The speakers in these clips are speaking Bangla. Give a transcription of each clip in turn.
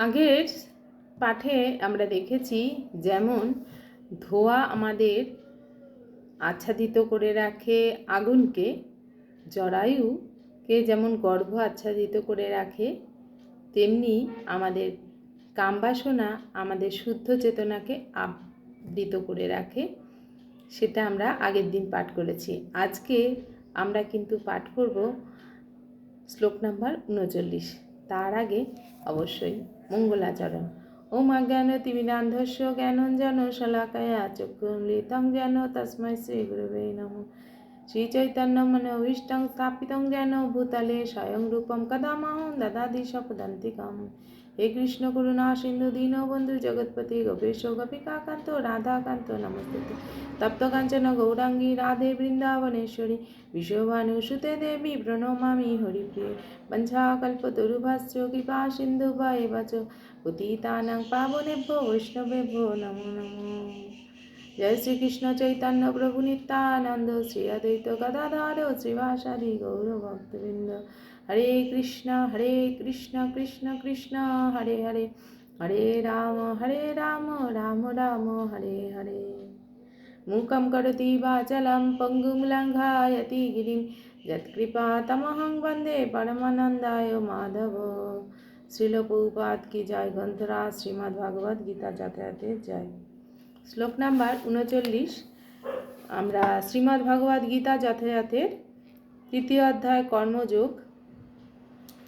আগের পাঠে আমরা দেখেছি যেমন, ধোয়া আমাদের আচ্ছাদিত করে রাখে আগুনকে, জরায়ুকে যেমন গর্ভ আচ্ছাদিত করে রাখে, তেমনি আমাদের কামবাসনা আমাদের শুদ্ধ চেতনাকে আবৃত করে রাখে। সেটা আমরা আগের দিন পাঠ করেছি। আজকে আমরা কিন্তু পাঠ করব শ্লোক নাম্বার উনচল্লিশ। তার আগে অবশ্যই মঙ্গলাচরণ। ওম অজ্ঞানতিমিরান্ধস্য জ্ঞানঞ্জন শলাকায়া চক্ষুমৃতং যেন তস্মৈ শ্রী গুরুবে নম। শ্রী চৈতন্য মনোভীষ্টং স্থাপিতং যেন ভূতলে স্বয়ং রূপম কদামহং দদাদি সপদান্তিকম। হে কৃষ্ণ করুণা সিন্ধু দীনবন্ধু জগৎপতি গোপেশ গোপিকাকান্ত রাধাকান্ত, নমস্তে। তপ্ত কাঞ্চন গৌরাঙ্গী রাধে বৃন্দাবনেশ্বরী বিশ্বভানুসুতে দেবী প্রণমামি হরিপ্রিয়ে। পঞ্চাকল্পতরুভাশ্চ কৃপা সিন্ধু বা চ পতিতানাং পাবনেভ্যো বৈষ্ণবেভ্যো নমো নমো। জয় শ্রীকৃষ্ণ চৈতন্য প্রভু নিত্যানন্দ, শ্রী অদ্বৈত গদাধর, শ্রীবাসাদি গৌর ভক্তবৃন্দ হরে কৃষ্ণ হরে কৃষ্ণ কৃষ্ণ কৃষ্ণ, হরে হরে। হরে রাম হরে রাম রাম রাম, হরে হরে। মুখম করতি বাচলম, পঙ্গুম লঙ্ঘায়তি গিরিম। যৎকৃপা তমহং বন্দে পরমানন্দায় মাধব। শ্রীল শ্রীলপৌপাত কি জয়? গন্ধরা শ্রীমদ্ ভগবদ গীতা যাতায়াতে জয়। শ্লোক নাম্বার উনচল্লিশ। আমরা শ্রীমদ্ ভগবদ গীতা যথাযথের তৃতীয় অধ্যায় কর্মযোগ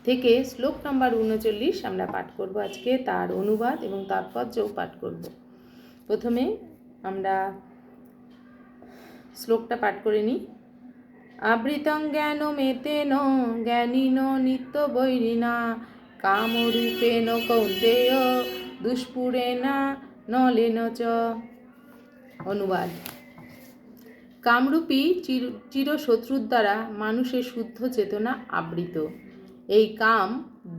থেকে শ্লোক নাম্বার উনচল্লিশ আমরা পাঠ করব আজকে, তার অনুবাদ এবং তাৎপর্যও পাঠ করব। প্রথমে আমরা শ্লোকটা পাঠ করে নিই। আবৃতং জ্ঞান মেতে মেতেন জ্ঞানীন নিত্য বৈরিনা কামরূপেণ কৌন্তেয়, দুষ্পুরেণা নলেন চ। অনুবাদ। কামরূপী চির, চিরশত্রুর দ্বারা মানুষের শুদ্ধ চেতনা আবৃত। এই কাম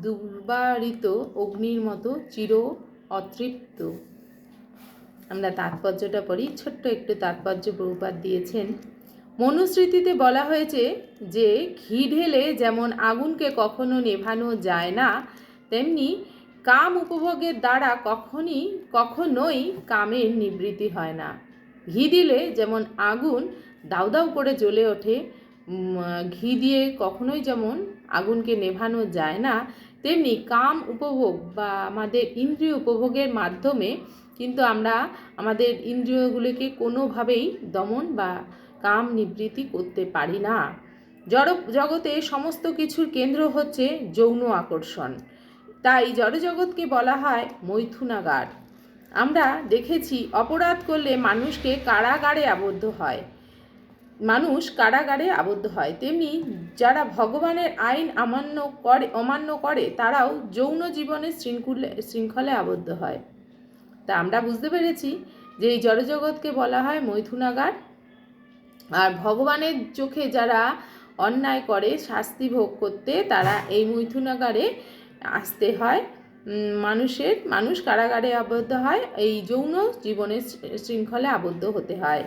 দুর্বারিত অগ্নির মতো চির অতৃপ্ত। আমরা তাৎপর্যটা পড়ি। ছোট্ট একটু তাৎপর্য প্রভুপাত দিয়েছেন। মনুস্মৃতিতে বলা হয়েছে যে, ঘি ঢেলে যেমন আগুনকে কখনো নেভানো যায় না, তেমনি কাম উপভোগের দ্বারা কখনই, কখনোই কামের নিবৃত্তি হয় না। ঘি দিলে যেমন আগুন দাউ দাউ করে জ্বলে ওঠে ঘি দিয়ে কখনোই যেমন আগুনকে নেভানো যায় না, তেমনি কাম উপভোগ বা আমাদের ইন্দ্রিয় উপভোগের মাধ্যমে কিন্তু আমরা আমাদের ইন্দ্রিয়গুলিকে কোনোভাবেই দমন বা কাম নিবৃত্তি করতে পারি না। জড়, জগতে সমস্ত কিছুর কেন্দ্র হচ্ছে যৌন আকর্ষণ। তাই জড়জগৎকে বলা হয় মৈথুনাগার। আমরা দেখেছি অপরাধ করলে মানুষকে কারাগারে আবদ্ধ হয়। মানুষ কারাগারে আবদ্ধ হয়। তেমনি যারা ভগবানের আইন অমান্য করে অমান্য করে, তারাও যৌন জীবনের শৃঙ্খলে শৃঙ্খলে আবদ্ধ হয়। তা আমরা বুঝতে পেরেছি যে এই জড়জগৎকে বলা হয় মৈথুনাগার। আর ভগবানের চোখে যারা অন্যায় করে, শাস্তি ভোগ করতে, তারা এই মৈথুনাগারে আসতে হয়। মানুষের মানুষ কারাগারে আবদ্ধ হয়। এই যৌন জীবনের শৃঙ্খলে আবদ্ধ হতে হয়।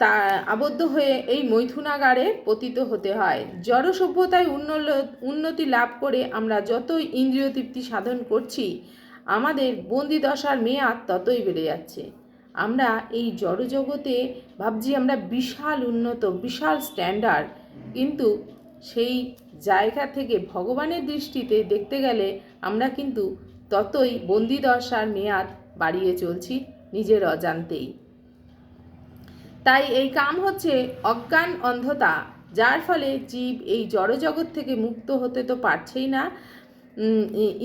তা আবদ্ধ হয়ে এই মৈথুনাগারে পতিত হতে হয়। জড় সভ্যতায় উন্নতি লাভ করে আমরা যতই ইন্দ্রিয় তৃপ্তি সাধন করছি, আমাদের বন্দি দশার মেয়াদ ততই বেড়ে যাচ্ছে। আমরা এই জড়জগতে ভাবছি আমরা বিশাল উন্নত, বিশাল স্ট্যান্ডার্ড কিন্তু সেই জায়গা থেকে ভগবানের দৃষ্টিতে দেখতে গেলে আমরা কিন্তু ততই বন্দি দশার মেয়াদ বাড়িয়ে চলছি নিজের অজান্তেই। তাই এই কাম হচ্ছে অজ্ঞান অন্ধতা, যার ফলে জীব এই জড়জগৎ থেকে মুক্ত হতে তো পারছেই না।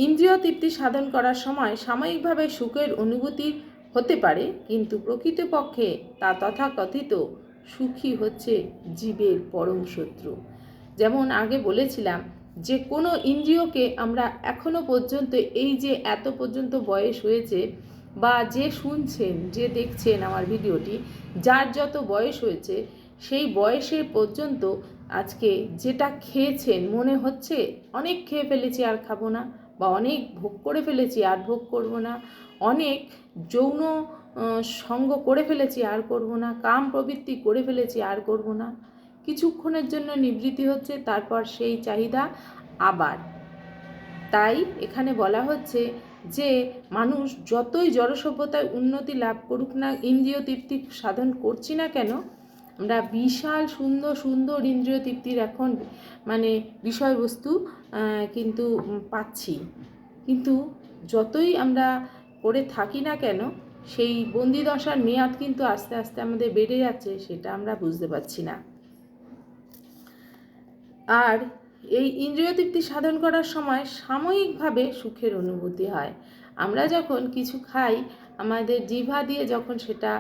ইন্দ্রিয় তৃপ্তি সাধন করার সময় সাময়িকভাবে সুখের অনুভূতি হতে পারে, কিন্তু প্রকৃতপক্ষে তা তথাকথিত সুখী হচ্ছে জীবের পরম শত্রু। যেমন আগে বলেছিলাম, যে কোনো ইন্দ্রিয়কে আমরা এখনও পর্যন্ত, এই যে এত পর্যন্ত বয়স হয়েছে বা যে শুনছেন, যে দেখছেন আমার ভিডিওটি, যার যত বয়স হয়েছে, সেই বয়সের পর্যন্ত আজকে যেটা খেয়েছেন মনে হচ্ছে, অনেক খেয়ে ফেলেছি আর খাব না, বা অনেক ভোগ করে ফেলেছি আর ভোগ করব না, অনেক যৌন সঙ্গ করে ফেলেছি আর করব না, কাম প্রবৃত্তি করে ফেলেছি আর করব না, কিছুক্ষণের জন্য নিবৃত্তি হচ্ছে, তারপর সেই চাহিদা আবার। তাই এখানে বলা হচ্ছে যে মানুষ যতই জড়সভ্যতায় উন্নতি লাভ করুক না, ইন্দ্রিয় তৃপ্তি সাধন করছি না কেন, আমরা বিশাল সুন্দর সুন্দর ইন্দ্রিয় তৃপ্তির এখন মানে বিষয়বস্তু কিন্তু পাচ্ছি। কিন্তু যতই আমরা করে থাকি না কেন, সেই বন্দিদশার মেয়াদ কিন্তু আস্তে আস্তে আমাদের বেড়ে যাচ্ছে, সেটা আমরা বুঝতে পারছি না। আর এই ইন্দ্রিয় তৃপ্তি সাধন করার সময় সাময়িকভাবে সুখের অনুভূতি হয়। আমরা যখন কিছু খাই, আমাদের জিভা দিয়ে যখন সেটা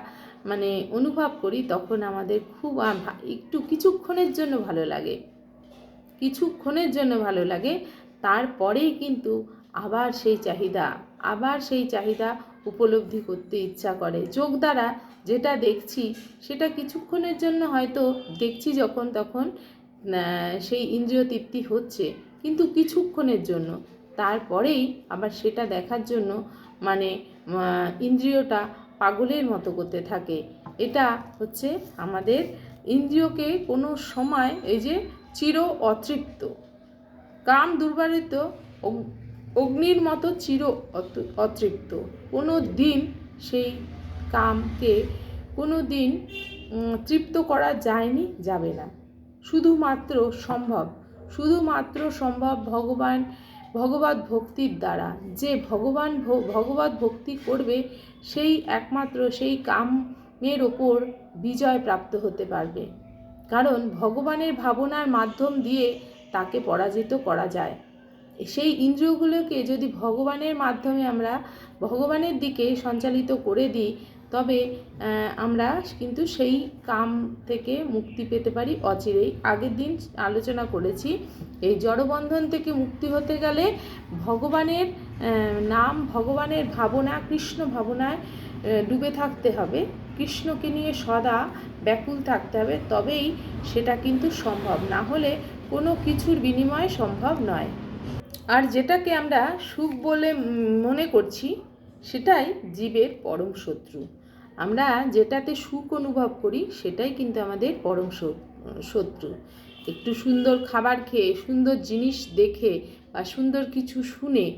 মানে অনুভব করি, তখন আমাদের খুব একটু কিছুক্ষণের জন্য ভালো লাগে। কিছুক্ষণের জন্য ভালো লাগে। তারপরেই কিন্তু আবার সেই চাহিদা, আবার সেই চাহিদা উপলব্ধি করতে ইচ্ছা করে। চোখ দ্বারা যেটা দেখছি, সেটা কিছুক্ষণের জন্য হয়তো দেখছি যখন তখন সেই ইন্দ্রিয় তৃপ্তি হচ্ছে, কিন্তু কিছুক্ষণের জন্য। তারপরেই আবার সেটা দেখার জন্য মানে ইন্দ্রিয়টা পাগলের মতো করতে থাকে। এটা হচ্ছে আমাদের ইন্দ্রিয়কে কোনো সময় এই যে চির অতৃপ্ত। কাম দুর্বারিত অগ- অগ্নির মতো চির অত- অতৃপ্ত। কোনো দিন সেই কামকে কোনো দিন তৃপ্ত করা যায়নি, যাবে না। শুধুমাত্র সম্ভব শুধুমাত্র সম্ভব ভগবান, ভগবত ভক্তির দ্বারা। যে ভগবান ভগবত ভক্তি করবে, সেই একমাত্র, সেই কামের ওপর বিজয় প্রাপ্ত হতে পারবে। কারণ ভগবানের ভাবনার মাধ্যম দিয়ে তাকে পরাজিত করা যায়। সেই ইন্দ্রিয়গুলোকে যদি ভগবানের মাধ্যমে আমরা ভগবানের দিকে সঞ্চালিত করে দিই, তবে আমরা কিন্তু সেই কাম থেকে মুক্তি পেতে পারি অচিরেই। আগের দিন আলোচনা করেছি, এই জড়বন্ধন থেকে মুক্তি হতে গেলে ভগবানের নাম, ভগবানের ভাবনা, কৃষ্ণ ভাবনায় ডুবে থাকতে হবে। কৃষ্ণকে নিয়ে সদা ব্যাকুল থাকতে হবে, তবেই সেটা কিন্তু সম্ভব। না হলে কোনো কিছুর বিনিময় সম্ভব নয়। আর যেটাকে আমরা সুখ বলে মনে করছি, সেটাই জীবের পরম শত্রু। আমরা যেটাতে সুখ অনুভব করি, সেটাই কিন্তু আমাদের পরম শত্রু- একটু সুন্দর খাবার খেয়ে, সুন্দর জিনিস দেখে বা সুন্দর কিছু শুনে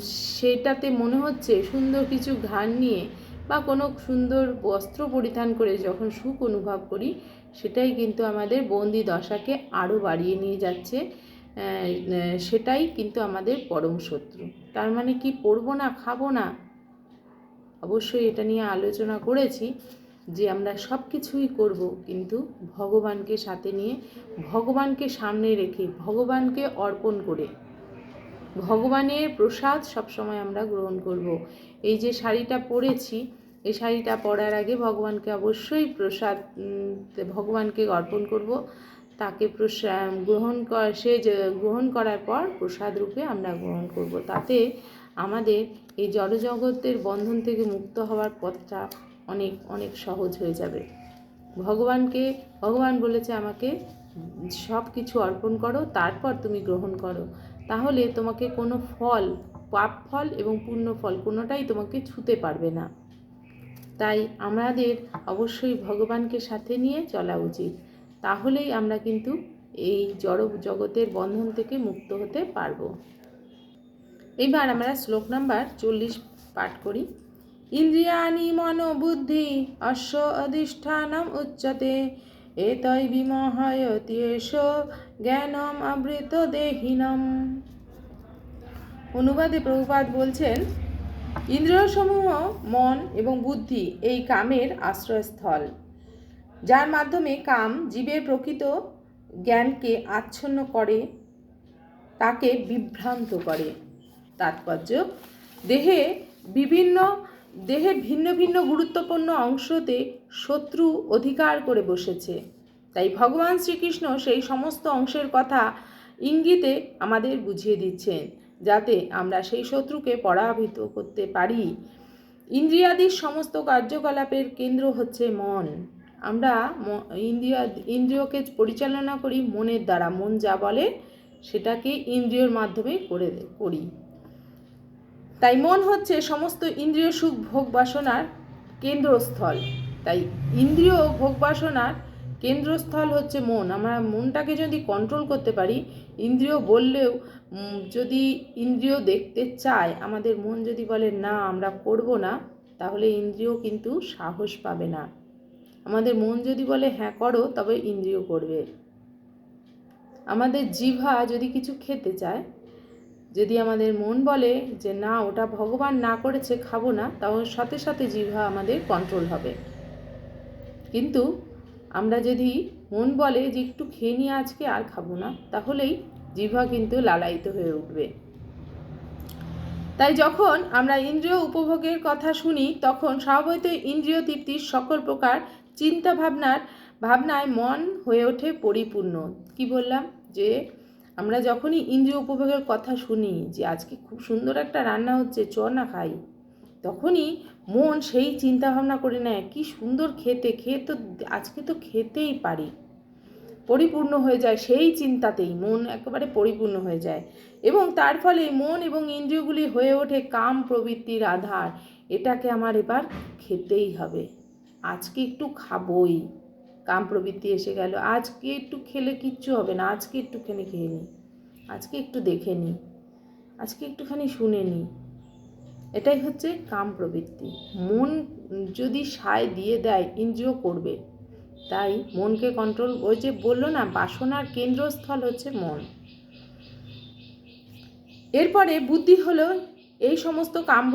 সেটাতে মনে হচ্ছে সুন্দর কিছু ঘ্রাণ নিয়ে বা কোনো সুন্দর বস্ত্র পরিধান করে যখন সুখ অনুভব করি, সেটাই কিন্তু আমাদের বন্দি দশাকে আরও বাড়িয়ে নিয়ে যাচ্ছে। সেটাই কিন্তু আমাদের পরম শত্রু। তার মানে কি পড়ব না, খাব না? অবশ্যই এটা নিয়ে আলোচনা করেছি যে আমরা সব কিছুই করব, কিন্তু ভগবানকে সাথে নিয়ে, ভগবানকে সামনে রেখে, ভগবানকে অর্পণ করে। ভগবানের প্রসাদ সবসময় আমরা গ্রহণ করব। এই যে শাড়িটা পরেছি, এই শাড়িটা পরার আগে ভগবানকে অবশ্যই প্রসাদ ভগবানকে অর্পণ করব। তাকে প্রসাদ গ্রহণ কর, সে গ্রহণ করার পর প্রসাদ রূপে আমরা গ্রহণ করব। তাতে আমাদের এই জড়জগতের বন্ধন থেকে মুক্ত হওয়ার পথটা অনেক অনেক সহজ হয়ে যাবে। ভগবানকে, ভগবান বলেছে আমাকে সব কিছু অর্পণ করো, তারপর তুমি গ্রহণ করো। তাহলে তোমাকে কোনো ফল, পাপ ফল এবং পুণ্য ফল কোনোটাই তোমাকে ছুতে পারবে না। তাই আমাদের অবশ্যই ভগবানকে সাথে নিয়ে চলা উচিত। তাহলেই আমরা কিন্তু এই জড় জগতের বন্ধন থেকে মুক্ত হতে পারব। এবার আমরা শ্লোক নাম্বার চল্লিশ পাঠ করি। ইন্দ্রিয়াণি মনোবুদ্ধি অশ্ব অধিষ্ঠানম উচ্চতে এতই বিমোহয়তি এষ জ্ঞানম আবৃত দেহিনম। অনুবাদে প্রভুপাত বলছেন, ইন্দ্রিয়সমূহ মন এবং বুদ্ধি এই কামের আশ্রয়স্থল। যার মাধ্যমে কাম জীবের প্রকৃত জ্ঞানকে আচ্ছন্ন করে, তাকে বিভ্রান্ত করে। তাৎপর্য, দেহে বিভিন্ন, দেহে ভিন্ন ভিন্ন গুরুত্বপূর্ণ অংশতে শত্রু অধিকার করে বসেছে। তাই ভগবান শ্রীকৃষ্ণ সেই সমস্ত অংশের কথা ইঙ্গিতে আমাদের বুঝিয়ে দিচ্ছেন, যাতে আমরা সেই শত্রুকে পরাভূত করতে পারি। ইন্দ্রিয়াদির সমস্ত কার্যকলাপের কেন্দ্র হচ্ছে মন। আমরা ইন্দ্রিয়া, ইন্দ্রিয়কে পরিচালনা করি মনের দ্বারা। মন যা বলে সেটাকে ইন্দ্রিয়র মাধ্যমে করে করি। তাই মন হচ্ছে সমস্ত ইন্দ্রিয় সুখ, ভোগ, বাসনার কেন্দ্রস্থল। তাই ইন্দ্রিয়, ভোগ, বাসনার কেন্দ্রস্থল হচ্ছে মন। আমরা মনটাকে যদি কন্ট্রোল করতে পারি, ইন্দ্রিয় বললেও যদি ইন্দ্রিয় দেখতে চায়, আমাদের মন যদি বলে, না, আমরা করব না, তাহলে ইন্দ্রিয় কিন্তু সাহস পাবে না। আমাদের মন যদি বলে হ্যাঁ করো, তবে ইন্দ্রিয় করবে। আমাদের জিভা যদি কিছু খেতে চায়, যদি আমাদের মন বলে যে, না, ওটা ভগবান না করেছে, খাব না তাহলে সাথে সাথে জিভা আমাদের কন্ট্রোল হবে। কিন্তু আমরা যদি মন বলে যে, একটু খেয়ে নিয়ে আজকে আর খাব না, তাহলেই জিভা কিন্তু লালায়িত হয়ে উঠবে। তাই যখন আমরা ইন্দ্রিয় উপভোগের কথা শুনি, তখন স্বভাবতই ইন্দ্রিয় তৃপ্তির সকল প্রকার চিন্তা ভাবনার ভাবনায় মন হয়ে ওঠে পরিপূর্ণ। কি বললাম? যে আমরা যখনই ইন্দ্রিয় উপভোগের কথা শুনি যে আজকে খুব সুন্দর একটা রান্না হচ্ছে, চ না খাই, তখনই মন সেই চিন্তা ভাবনা করে নেয়, কি সুন্দর খেতে, খেয়ে তো আজকে তো খেতেই পারি। পরিপূর্ণ হয়ে যায় সেই চিন্তাতেই, মন একেবারে পরিপূর্ণ হয়ে যায়। এবং তার ফলে মন এবং ইন্দ্রিয়গুলি হয়ে ওঠে কাম প্রবৃত্তির আধার, এটাকে আমার এবার খেতেই হবে। আজকে একটু খাবই। কাম প্রবৃত্তি এসে গেল। আজকে একটু খেলে কিচ্ছু হবে না। আজকে একটুখানি খেয়ে নিই আজকে একটু দেখে নিই আজকে একটুখানি শুনে নিই এটাই হচ্ছে কাম প্রবৃত্তি। মন যদি সায় দিয়ে দেয় ইন্দ্রিয় করবে। তাই মনকে কন্ট্রোল ওই যে বলল না, বাসনার কেন্দ্রস্থল হচ্ছে মন। এরপরে বুদ্ধি হলো এই সমস্ত কাম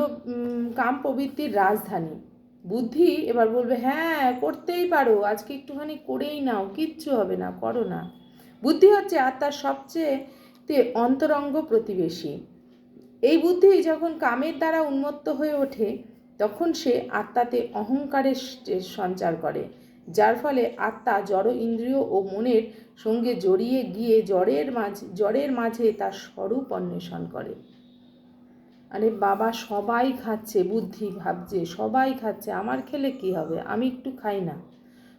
কাম প্রবৃত্তির রাজধানী। বুদ্ধি এবার বলবে হ্যাঁ করতেই পারো। আজকে একটুখানি করেই নাও, কিচ্ছু হবে না, করো না। বুদ্ধি হচ্ছে আত্মার সবচেয়ে অন্তরঙ্গ প্রতিবেশী। এই বুদ্ধি যখন কামের দ্বারা উন্মত্ত হয়ে ওঠে, তখন সে আত্মাতে অহংকারের সঞ্চার করে, যার ফলে আত্মা জড় ইন্দ্রিয় ও মনের সঙ্গে জড়িয়ে গিয়ে জড়ের মাঝে জড়ের মাঝে তার স্বরূপ অন্বেষণ করে। আরে বাবা, সবাই খাচ্ছে, বুদ্ধি ভাবছে, সবাই খাচ্ছে, আমার খেলে কি হবে? আমি একটু খাই না।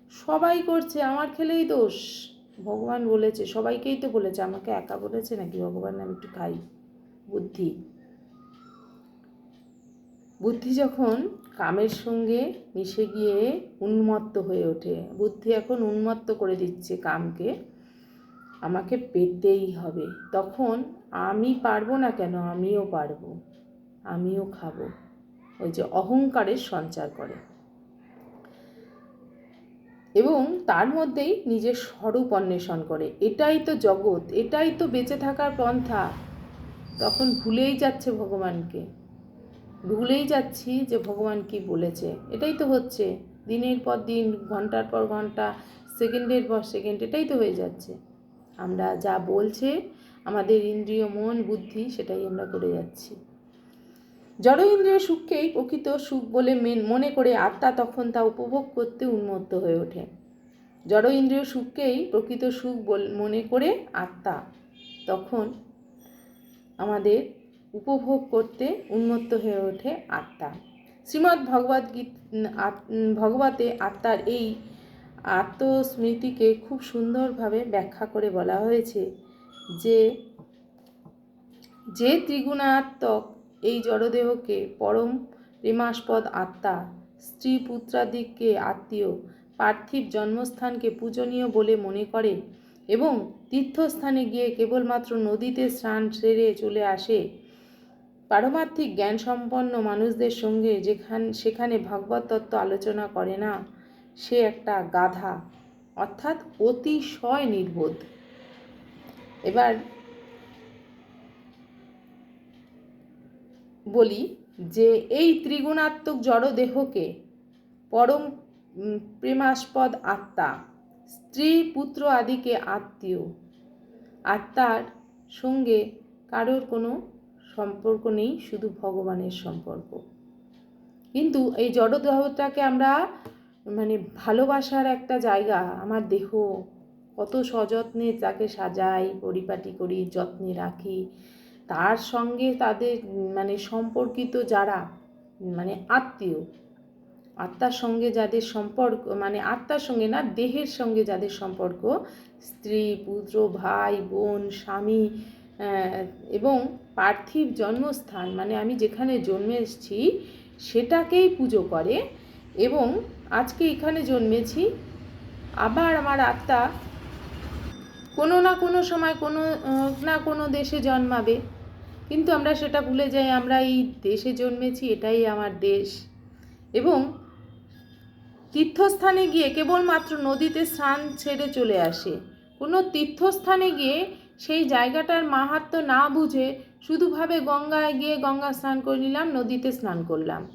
সবাই করছে, আমার খেলেই দোষ। ভগবান বলেছে, সবাইকেই তো বলেছে, আমাকে একা বলেছে নাকি? ভগবান, আমি একটু খাই। বুদ্ধি। বুদ্ধি যখন কামের সঙ্গে মিশে গিয়ে উন্মত্ত হয়ে ওঠে, বুদ্ধি এখন উন্মত্ত করে দিচ্ছে কামকে, আমাকে পেতেই হবে। তখন আমি পারব না কেন? আমিও পারব। আমিও খাব। ওই যে অহংকারের সঞ্চার করে। এবং তার মধ্যেই নিজের স্বরূপ অন্বেষণ করে। এটাই তো জগৎ, এটাই তো বেঁচে থাকার পন্থা। তখন ভুলেই যাচ্ছে ভগবানকে। ভুলেই যাচ্ছি যে ভগবান কি বলেছে। এটাই তো হচ্ছে। দিনের পর দিন, ঘণ্টার পর ঘণ্টা, সেকেন্ডের পর সেকেন্ড, এটাই তো হয়ে যাচ্ছে। আমরা যা বলছে, আমাদের ইন্দ্রিয়, মন, বুদ্ধি, সেটাই আমরা করে যাচ্ছি। জড় ইন্দ্রিয় সুখকেই প্রকৃত সুখ বলে মেন- করে আত্মা তখন তা উপভোগ করতে উন্মত্ত হয়ে ওঠে। জড় ইন্দ্রিয় সুখকেই প্রকৃত সুখ মনে করে আত্মা তখন আমাদের উপভোগ করতে উন্মত্ত হয়ে ওঠে আত্মা। শ্রীমদ্ ভগবদ গীত ভগবতে আত্মার এই আত্মস্মৃতিকে খুব সুন্দরভাবে ব্যাখ্যা করে বলা হয়েছে যে যে ত্রিগুণাত্মক এই জড়দেহকে পরম প্রেমাস্পদ আত্মা, স্ত্রী পুত্রাদিকে আত্মীয়, পার্থিব জন্মস্থানকে পূজনীয় বলে মনে করে এবং তীর্থস্থানে গিয়ে কেবলমাত্র নদীতে স্নান সেরে চলে আসে। পারমার্থিক জ্ঞান সম্পন্ন মানুষদের সঙ্গে যেখান, সেখানে ভাগবত তত্ত্ব আলোচনা করে না, সে একটা গাধা, অর্থাৎ অতিশয় নির্বোধ। এবার বলি যে এই ত্রিগুণাত্মক জড়দেহকে পরম প্রেমাস্পদ আত্মা, স্ত্রী পুত্র আদিকে আত্মীয়, আত্মার সঙ্গে কারোর কোনো সম্পর্ক নেই, শুধু ভগবানের সম্পর্ক। কিন্তু এই জড়দেহটাকে আমরা মানে ভালোবাসার একটা জায়গা, আমার দেহ কত সযত্নে তাকে সাজাই, পরিপাটি করি, যত্নে রাখি তার সঙ্গে তাদের মানে সম্পর্কিত যারা মানে আত্মীয়, আত্মার সঙ্গে যাদের সম্পর্ক মানে আত্মার সঙ্গে না, দেহের সঙ্গে যাদের সম্পর্ক, স্ত্রী, পুত্র, ভাই, বোন, স্বামী এবং পার্থিব জন্মস্থান মানে আমি যেখানে জন্মে এসেছি, সেটাকেই পুজো করে এবং আজকে এখানে জন্মেছি। আবার আমার আত্মা কোনো না কোনো সময় কোনো, না কোনো দেশে জন্মাবে। কিন্তু আমরা সেটা ভুলে যাই, আমরা এই দেশে জন্মেছি, এটাই আমার দেশ। এবং তীর্থস্থানে গিয়ে কেবলমাত্র নদীতে স্নান ছেড়ে চলে আসে। কোনো তীর্থস্থানে গিয়ে সেই জায়গাটার মাহাত্ম্য না বুঝে শুধুভাবে গঙ্গায় গিয়ে গঙ্গা স্নান করে নিলাম, নদীতে স্নান করলাম।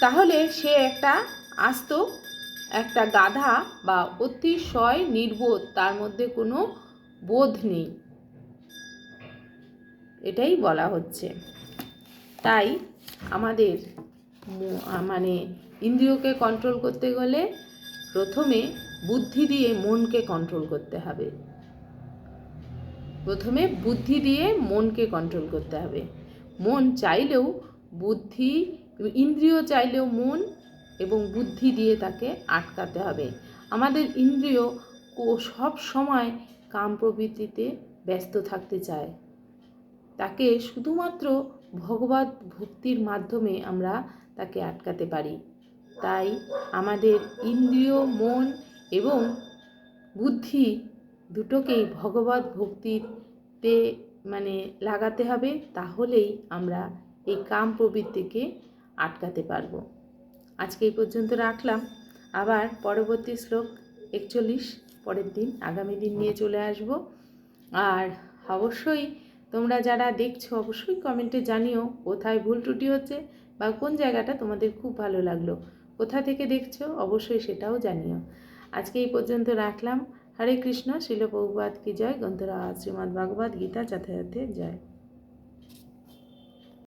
তাহলে সে একটা আস্ত, একটা গাধা বা অতিশয় নির্বোধ, তার মধ্যে কোনো বোধ নেই। এটাই বলা হচ্ছে। তাই আমাদের মানে ইন্দ্রিয়কে কন্ট্রোল করতে গেলে প্রথমে বুদ্ধি দিয়ে মনকে কন্ট্রোল করতে হবে। প্রথমে বুদ্ধি দিয়ে মনকে কন্ট্রোল করতে হবে। মন চাইলেও বুদ্ধি, ইন্দ্রিয় চাইলেও মন এবং বুদ্ধি দিয়ে তাকে আটকাতে হবে। আমাদের ইন্দ্রিয় সব সময় কাম প্রবৃত্তিতে ব্যস্ত থাকতে চায়। তাকে শুধুমাত্র ভগবত ভক্তির মাধ্যমে আমরা তাকে আটকাতে পারি। তাই আমাদের ইন্দ্রিয়, মন এবং বুদ্ধি দুটোকেই ভগবত ভক্তিতে মানে লাগাতে হবে, তাহলেই আমরা এই কাম প্রবৃত্তিকে আটকাতে পারব। আজকে এই পর্যন্ত রাখলাম। আবার পরবর্তী শ্লোক একচল্লিশ, পরের দিন আগামী দিন নিয়ে চলে আসব। আর অবশ্যই তোমরা যারা দেখছ, অবশ্যই কমেন্টে জানিও কোথায় ভুল ত্রুটি হচ্ছে বা কোন জায়গাটা তোমাদের খুব ভালো লাগল। কোথা থেকে দেখছ, অবশ্যই সেটাও জানিও। আজকে এই পর্যন্ত রাখলাম। হরে কৃষ্ণ, শিল প্রভুপাত কি জয় গন্ধরা শ্রীমদ্ ভাগবত গীতা যথাযথে জয়।